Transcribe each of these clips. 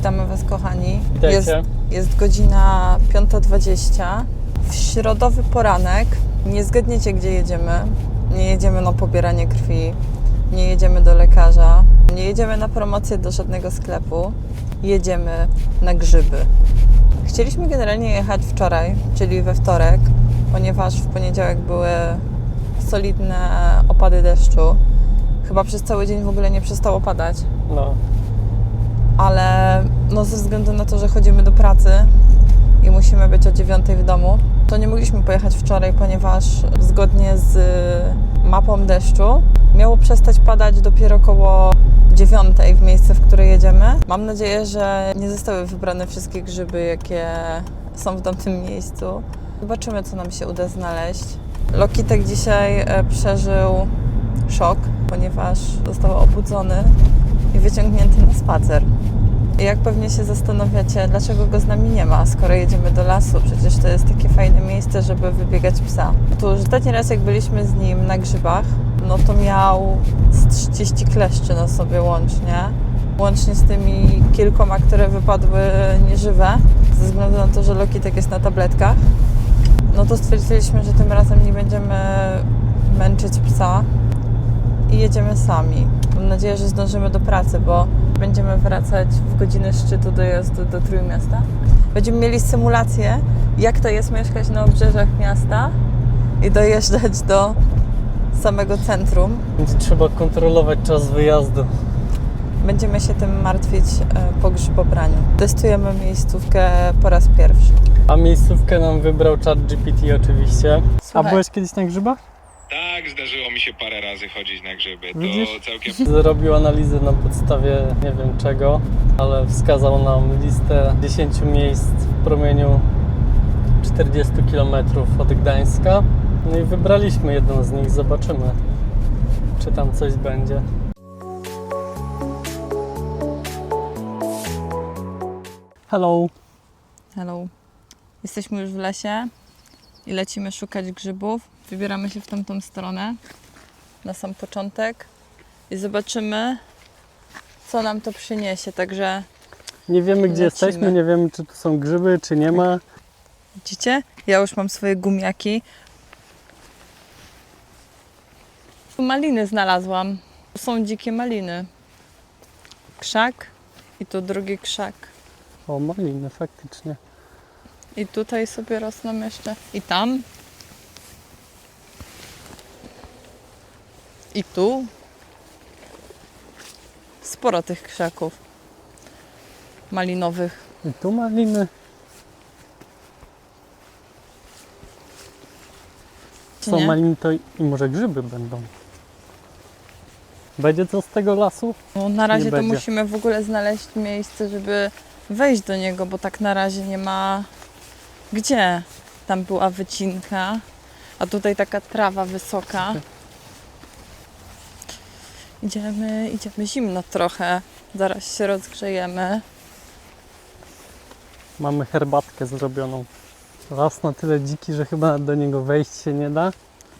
Witamy Was, kochani. Witajcie. Jest, jest godzina 5.20. W środowy poranek. Nie zgadniecie, gdzie jedziemy. Nie jedziemy na pobieranie krwi. Nie jedziemy do lekarza. Nie jedziemy na promocję do żadnego sklepu. Jedziemy na grzyby. Chcieliśmy generalnie jechać wczoraj, czyli we wtorek, ponieważ w poniedziałek były solidne opady deszczu. Chyba przez cały dzień w ogóle nie przestało padać No, ale no ze względu na to, że chodzimy do pracy i musimy być o 9 w domu, to nie mogliśmy pojechać wczoraj, ponieważ zgodnie z mapą deszczu miało przestać padać dopiero około 9 w miejsce, w które jedziemy. Mam nadzieję, że nie zostały wybrane wszystkie grzyby, jakie są w tamtym miejscu. Zobaczymy, co nam się uda znaleźć. Lokitek dzisiaj e, przeżył szok, ponieważ został obudzony i wyciągnięty na spacer. I jak pewnie się zastanawiacie, dlaczego go z nami nie ma, skoro jedziemy do lasu? Przecież to jest takie fajne miejsce, żeby wybiegać psa. Otóż ostatni raz, jak byliśmy z nim na grzybach, no to miał z 30 kleszczy na sobie łącznie. Łącznie z tymi kilkoma, które wypadły nieżywe, ze względu na to, że Lokitek jest na tabletkach. No to stwierdziliśmy, że tym razem nie będziemy męczyć psa, i jedziemy sami. Mam nadzieję, że zdążymy do pracy, bo będziemy wracać w godzinę szczytu dojazdu do Trójmiasta. Będziemy mieli symulację, jak to jest mieszkać na obrzeżach miasta i dojeżdżać do samego centrum. więc trzeba kontrolować czas wyjazdu. Będziemy się tym martwić e, po grzybobraniu. Testujemy miejscówkę po raz pierwszy. A miejscówkę nam wybrał chat GPT oczywiście. A Słuchaj. byłeś kiedyś na grzybach? Tak, zdarzyło mi się parę razy chodzić na grzyby. To Widzisz? całkiem Zrobił analizę na podstawie nie wiem czego, ale wskazał nam listę 10 miejsc w promieniu 40 km od Gdańska. No i wybraliśmy jedną z nich, zobaczymy, czy tam coś będzie. Hello. Hello. Jesteśmy już w lesie i lecimy szukać grzybów. Wybieramy się w tamtą stronę na sam początek i zobaczymy, co nam to przyniesie. Także Nie wiemy gdzie Lecimy. jesteśmy, nie wiemy czy tu są grzyby, czy nie ma. widzicie, ja już mam swoje gumiaki. Maliny znalazłam. Tu są dzikie maliny. Krzak i tu drugi krzak. O, maliny, faktycznie. I tutaj sobie rosną jeszcze. I tam. I tu. Sporo tych krzaków malinowych. I tu maliny. Czy Są nie? maliny to i i może grzyby będą. Będzie co z tego lasu? No, na razie to będzie. musimy w ogóle znaleźć miejsce, żeby wejść do niego, bo tak na razie nie ma gdzie. Tam była wycinka, a tutaj taka trawa wysoka. Idziemy, idziemy zimno trochę. Zaraz się rozgrzejemy. Mamy herbatkę zrobioną. Las na tyle dziki, że chyba do niego wejść się nie da.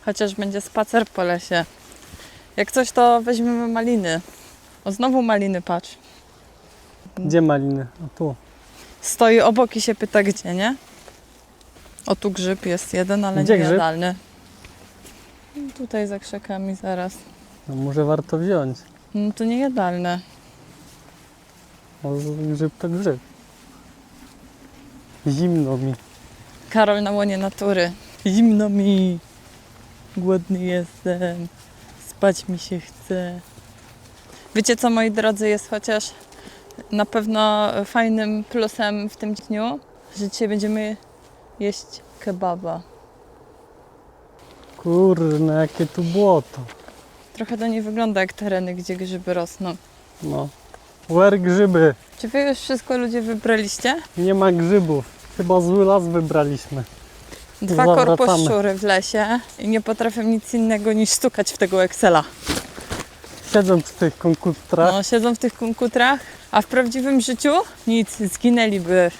Chociaż będzie spacer po lesie. Jak coś, to weźmiemy maliny. O, znowu maliny, patrz. Gdzie maliny? O tu. Stoi obok i się pyta, gdzie, nie? O, tu grzyb jest jeden, ale Gdzie nie jadalny. Tutaj za krzakami zaraz. No, może warto wziąć. No to nie jadalne. Bo z- grzyb to grzyb. Zimno mi. Karol na łonie natury. Zimno mi. Głodny jestem. Spać mi się chce. Wiecie co, moi drodzy, jest chociaż na pewno fajnym plusem w tym dniu, że dzisiaj będziemy jeść kebaba. Kurne, jakie tu błoto. Trochę to nie wygląda jak tereny, gdzie grzyby rosną. No. Where grzyby? Czy wy już wszystko ludzie wybraliście? Nie ma grzybów. Chyba zły las wybraliśmy. Dwa Zawracamy. korposzczury w lesie i nie potrafię nic innego niż stukać w tego Excela. Siedząc w tych konkutrach. No, siedzą w tych kunkutrach, a w prawdziwym życiu nic, zginęliby.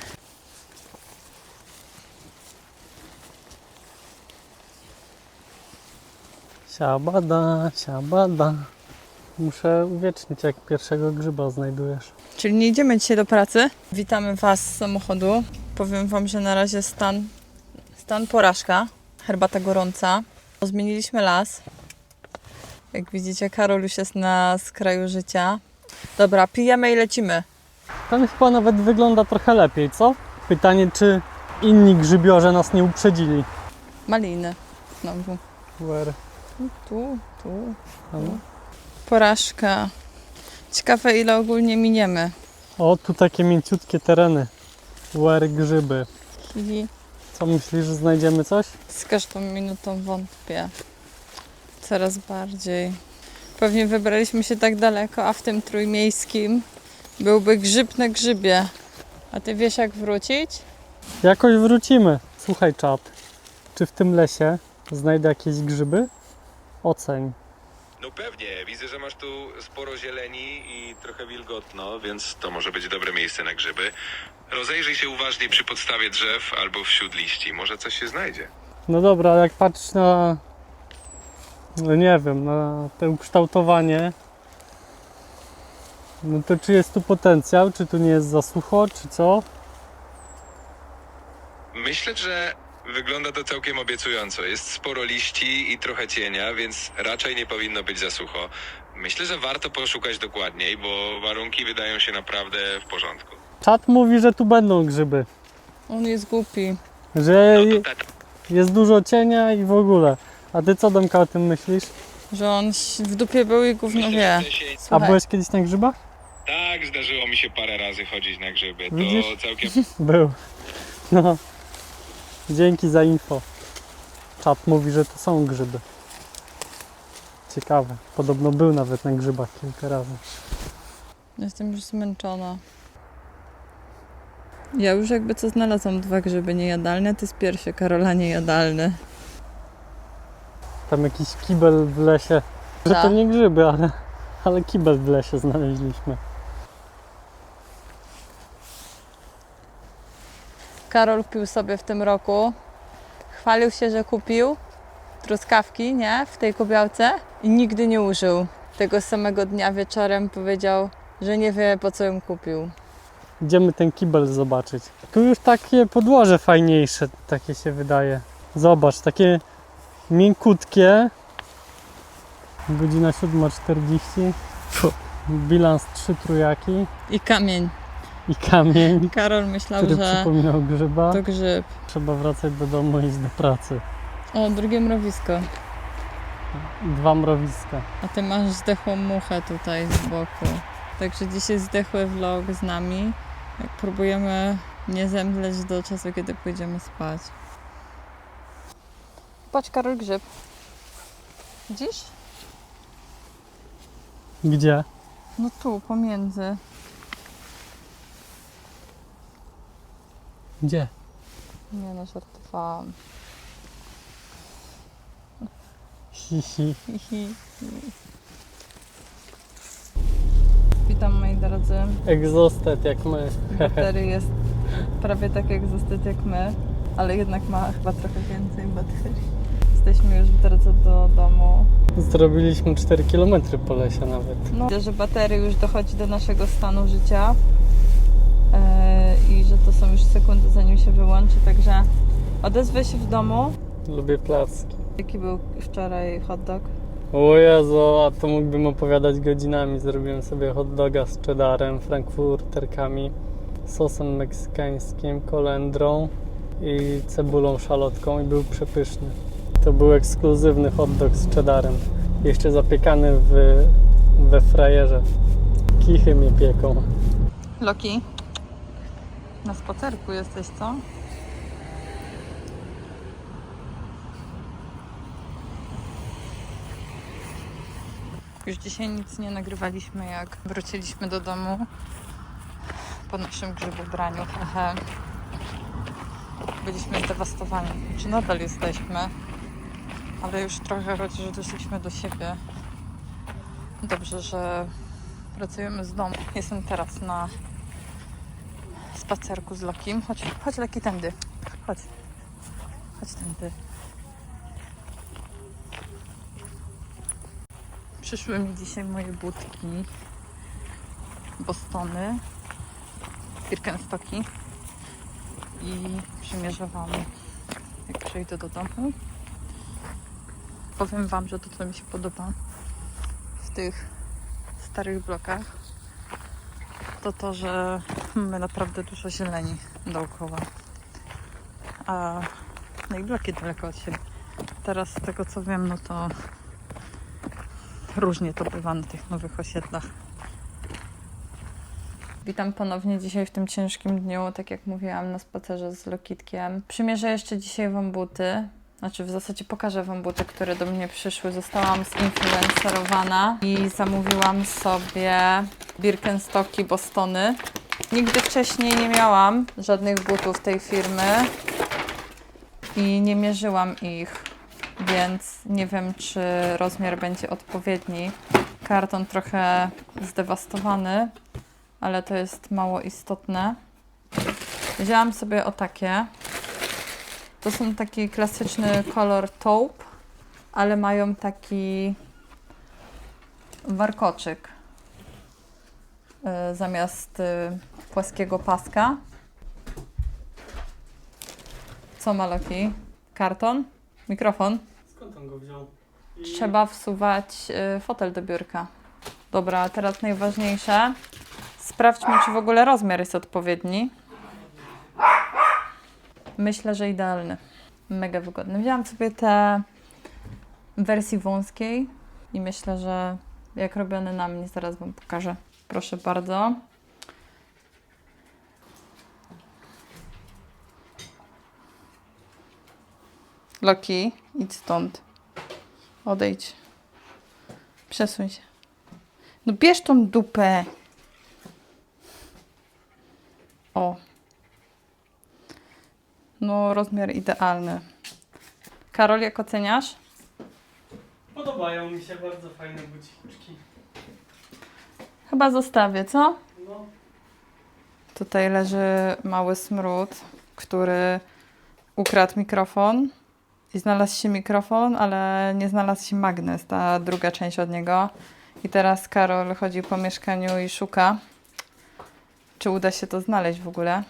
Siabada, siabada. Muszę uwiecznić, jak pierwszego grzyba znajdujesz. Czyli nie idziemy dzisiaj do pracy. Witamy Was z samochodu. Powiem Wam, że na razie stan, stan porażka. Herbata gorąca. Zmieniliśmy las. Jak widzicie, Karol już jest na skraju życia. Dobra, pijemy i lecimy. Ten chyba nawet wygląda trochę lepiej, co? Pytanie, czy inni grzybiorze nas nie uprzedzili. Maliny. Znowu. Where? Tu, tu. Tam. Porażka. Ciekawe, ile ogólnie miniemy. O, tu takie mięciutkie tereny. Where grzyby. Hi. Co myślisz, że znajdziemy coś? Z każdą minutą wątpię. Coraz bardziej. Pewnie wybraliśmy się tak daleko, a w tym trójmiejskim byłby grzyb na grzybie. A ty wiesz jak wrócić? Jakoś wrócimy. Słuchaj, czat. Czy w tym lesie znajdę jakieś grzyby? Oceń. No pewnie, widzę, że masz tu sporo zieleni i trochę wilgotno, więc to może być dobre miejsce na grzyby. Rozejrzyj się uważnie przy podstawie drzew albo wśród liści, może coś się znajdzie. No dobra, ale jak patrzysz na. No nie wiem, na to ukształtowanie. No to czy jest tu potencjał? Czy tu nie jest za sucho, czy co? Myślę, że wygląda to całkiem obiecująco. Jest sporo liści i trochę cienia, więc raczej nie powinno być za sucho. Myślę, że warto poszukać dokładniej, bo warunki wydają się naprawdę w porządku. Czat mówi, że tu będą grzyby. On jest głupi. Że No to tak. jest dużo cienia i w ogóle. A ty co Domka o tym myślisz? Że on w dupie był i gówno Myślę, wie. że się... A Słuchaj, byłeś kiedyś na grzybach? Tak, zdarzyło mi się parę razy chodzić na grzyby. To Widzisz? całkiem Był. No. Dzięki za info. Czat mówi, że to są grzyby. Ciekawe. Podobno był nawet na grzybach kilka razy. jestem już zmęczona. Ja już jakby co znalazłam dwa grzyby niejadalne, ty z pierwszy Karola niejadalny. Tam jakiś kibel w lesie. Że to Tak. nie grzyby, ale, ale kibel w lesie znaleźliśmy. Karol pił sobie w tym roku. Chwalił się, że kupił truskawki, nie? W tej kubiałce i nigdy nie użył. Tego samego dnia wieczorem powiedział, że nie wie po co ją kupił. Idziemy ten kibel zobaczyć. Tu już takie podłoże fajniejsze, takie się wydaje. Zobacz, takie miękutkie. Godzina 7.40. Fu. Bilans 3 trójaki I kamień. I kamień, Karol myślał, który że przypominał grzyba. to grzyb. Trzeba wracać do domu i iść do pracy. O, drugie mrowisko. Dwa mrowiska. A ty masz zdechłą muchę tutaj z boku. Także dzisiaj zdechły vlog z nami. Jak próbujemy nie zemdleć do czasu, kiedy pójdziemy spać. Patrz, Karol, grzyb. Widzisz? Gdzie? No tu, pomiędzy. Gdzie? Nie no, żartowałam. Hihi. Hihi. Witam moi drodzy. Egzostet jak my. Baterii jest prawie tak zostać jak my, ale jednak ma chyba trochę więcej baterii. Jesteśmy już w drodze do domu. Zrobiliśmy 4 km po lesie nawet. No, że bateria już dochodzi do naszego stanu życia że to są już sekundy zanim się wyłączy, także odezwę się w domu. Lubię placki. Jaki był wczoraj hot dog? O Jezu, a to mógłbym opowiadać godzinami. Zrobiłem sobie hot doga z cheddarem, frankfurterkami, sosem meksykańskim, kolendrą i cebulą szalotką i był przepyszny. To był ekskluzywny hot dog z cheddarem. Jeszcze zapiekany w, we frajerze. Kichy mnie pieką. Loki, na spacerku jesteś, co? Już dzisiaj nic nie nagrywaliśmy, jak wróciliśmy do domu po naszym grzybobraniu. Hehe. Byliśmy zdewastowani. Czy nadal jesteśmy? Ale już trochę chociaż doszliśmy do siebie. Dobrze, że pracujemy z domu. Jestem teraz na spacerku z Lokim. Chodź, chodź Loki tędy. Chodź. Chodź tędy. Przyszły mi dzisiaj moje budki. Bostony. Birkenstocki. I przymierzę Wam, jak przejdę do domu. Powiem Wam, że to, co mi się podoba w tych starych blokach, to to, że mamy naprawdę dużo zieleni dookoła. A no i bloki daleko od siebie. Teraz z tego co wiem, no to różnie to bywa na tych nowych osiedlach. Witam ponownie dzisiaj w tym ciężkim dniu, tak jak mówiłam, na spacerze z Lokitkiem. Przymierzę jeszcze dzisiaj Wam buty. Znaczy w zasadzie pokażę Wam buty, które do mnie przyszły. Zostałam zinfluencerowana i zamówiłam sobie Birkenstocki Bostony. Nigdy wcześniej nie miałam żadnych butów tej firmy i nie mierzyłam ich, więc nie wiem, czy rozmiar będzie odpowiedni. Karton trochę zdewastowany, ale to jest mało istotne. Wzięłam sobie o takie. To są taki klasyczny kolor taupe, ale mają taki warkoczyk y, zamiast y, płaskiego paska. Co ma Loki? Karton? Mikrofon? Skąd on go wziął? I Trzeba wsuwać y, fotel do biurka. Dobra, teraz najważniejsze. Sprawdźmy, czy w ogóle rozmiar jest odpowiedni. Myślę, że idealny. Mega wygodny. Wzięłam sobie te w wersji wąskiej i myślę, że jak robione na mnie, zaraz Wam pokażę. Proszę bardzo. Loki, idź stąd. Odejdź. Przesuń się. No bierz tą dupę. O. No, rozmiar idealny. Karol, jak oceniasz? Podobają mi się bardzo fajne buciczki. Chyba zostawię, co? No, Tutaj leży mały smród, który ukradł mikrofon. I znalazł się mikrofon, ale nie znalazł się magnes, ta druga część od niego. I teraz Karol chodzi po mieszkaniu i szuka, czy uda się to znaleźć w ogóle.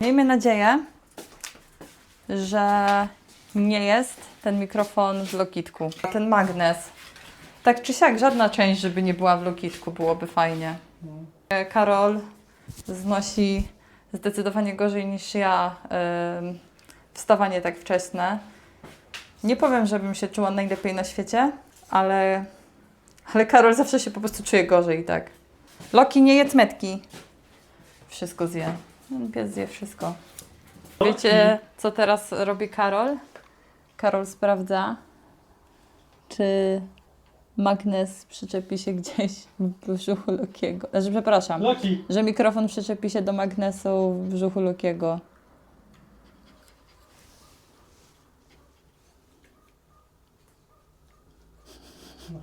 Miejmy nadzieję, że nie jest ten mikrofon w Lokitku. Ten magnes. Tak czy siak, żadna część, żeby nie była w Lokitku, byłoby fajnie. Karol znosi zdecydowanie gorzej niż ja ym, wstawanie tak wczesne. Nie powiem, żebym się czuła najlepiej na świecie, ale, ale Karol zawsze się po prostu czuje gorzej i tak. Loki nie jedz metki. Wszystko zje. Pies zje wszystko. Wiecie, co teraz robi Karol? Karol sprawdza, czy magnes przyczepi się gdzieś w brzuchu Lokiego. Znaczy, przepraszam, Loki! że mikrofon przyczepi się do magnesu w brzuchu Lokiego.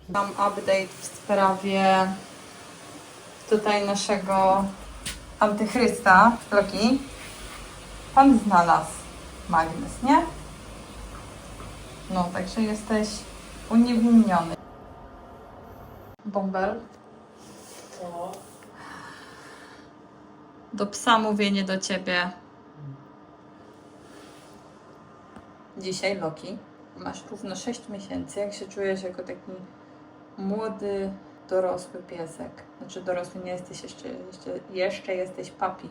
Mam update w sprawie tutaj naszego antychrysta, Loki. Pan znalazł magnes, nie? No, także jesteś uniewinniony. Bąbel. Do psa mówię, nie do ciebie. Dzisiaj, Loki, masz równo 6 miesięcy. Jak się czujesz jako taki młody, dorosły piesek? Znaczy dorosły nie jesteś jeszcze, jeszcze, jeszcze jesteś papi.